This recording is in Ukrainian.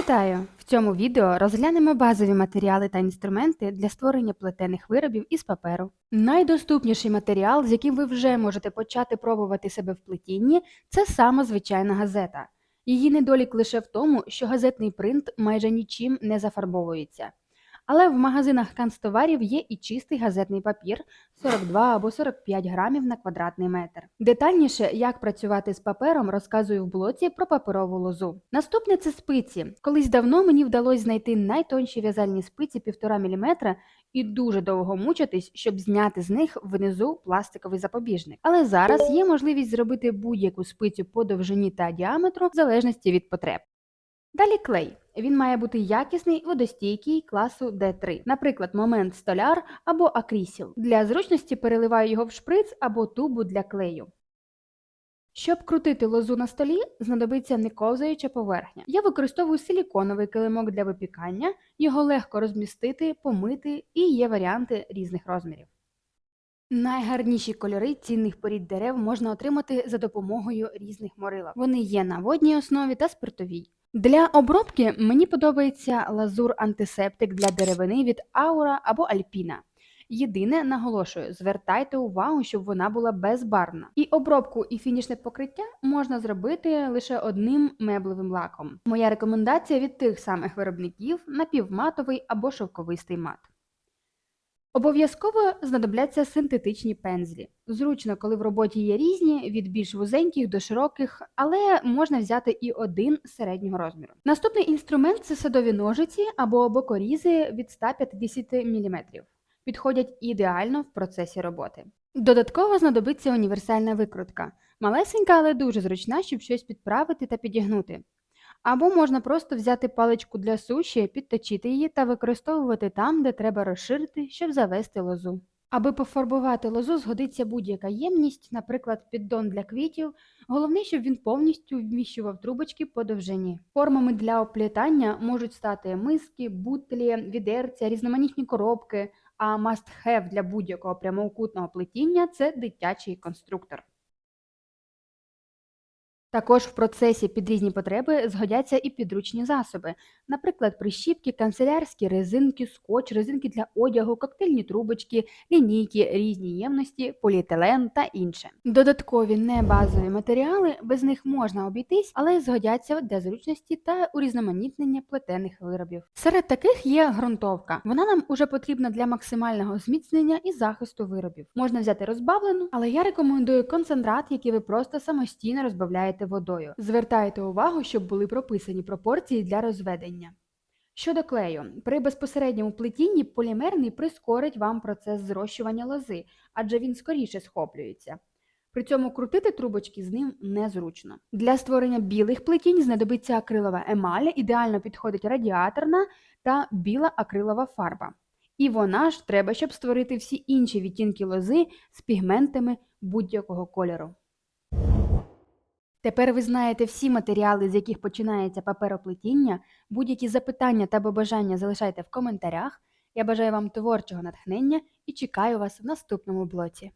Вітаю! В цьому відео розглянемо базові матеріали та інструменти для створення плетених виробів із паперу. Найдоступніший матеріал, з яким ви вже можете почати пробувати себе в плетінні, це саме звичайна газета. Її недолік лише в тому, що газетний принт майже нічим не зафарбовується. Але в магазинах канцтоварів є і чистий газетний папір 42 або 45 грамів на квадратний метр. Детальніше, як працювати з папером, розказую в блоці про паперову лозу. Наступне це спиці. Колись давно мені вдалося знайти найтонші в'язальні спиці 1,5 мм і дуже довго мучитись, щоб зняти з них внизу пластиковий запобіжник. Але зараз є можливість зробити будь-яку спицю по довжині та діаметру в залежності від потреб. Далі клей. Він має бути якісний, водостійкий класу D3, наприклад, момент столяр або акрісіл. Для зручності переливаю його в шприц або тубу для клею. Щоб крутити лозу на столі, знадобиться не ковзаюча поверхня. Я використовую силіконовий килимок для випікання, його легко розмістити, помити і є варіанти різних розмірів. Найгарніші кольори цінних порід дерев можна отримати за допомогою різних морилок. Вони є на водній основі та спиртовій. Для обробки мені подобається лазур антисептик для деревини від Аура або Альпіна. Єдине, наголошую, звертайте увагу, щоб вона була безбарвна. І обробку і фінішне покриття можна зробити лише одним меблевим лаком. Моя рекомендація від тих самих виробників напівматовий або шовковистий мат. Обов'язково знадобляться синтетичні пензлі. Зручно, коли в роботі є різні, від більш вузеньких до широких, але можна взяти і один середнього розміру. Наступний інструмент це садові ножиці або бокорізи від 150 мм. Підходять ідеально в процесі роботи. Додатково знадобиться універсальна викрутка. Малесенька, але дуже зручна, щоб щось підправити та підігнути. Або можна просто взяти паличку для суші, підточити її та використовувати там, де треба розширити, щоб завести лозу. Аби пофарбувати лозу, згодиться будь-яка ємність, наприклад, піддон для квітів. Головне, щоб він повністю вміщував трубочки по довжині. Формами для оплітання можуть стати миски, бутлі, відерця, різноманітні коробки, а must-have для будь-якого прямоокутного плетіння це дитячий конструктор. Також в процесі під різні потреби згодяться і підручні засоби, наприклад, прищіпки, канцелярські резинки, скотч, резинки для одягу, коктейльні трубочки, лінійки, різні ємності, поліетилен та інше. Додаткові небазові матеріали, без них можна обійтись, але згодяться для зручності та урізноманітнення плетених виробів. Серед таких є ґрунтовка. Вона нам уже потрібна для максимального зміцнення і захисту виробів. Можна взяти розбавлену, але я рекомендую концентрат, який ви просто самостійно розбавляєте водою. Звертайте увагу, щоб були прописані пропорції для розведення. Щодо клею, при безпосередньому плетінні полімерний прискорить вам процес зрощування лози, адже він скоріше схоплюється. При цьому крутити трубочки з ним незручно. Для створення білих плетінь знадобиться акрилова емаль, ідеально підходить радіаторна та біла акрилова фарба. І вона ж треба, щоб створити всі інші відтінки лози з пігментами будь-якого кольору. Тепер ви знаєте всі матеріали, з яких починається папероплетіння. Будь-які запитання та бажання залишайте в коментарях. Я бажаю вам творчого натхнення і чекаю вас в наступному блоці.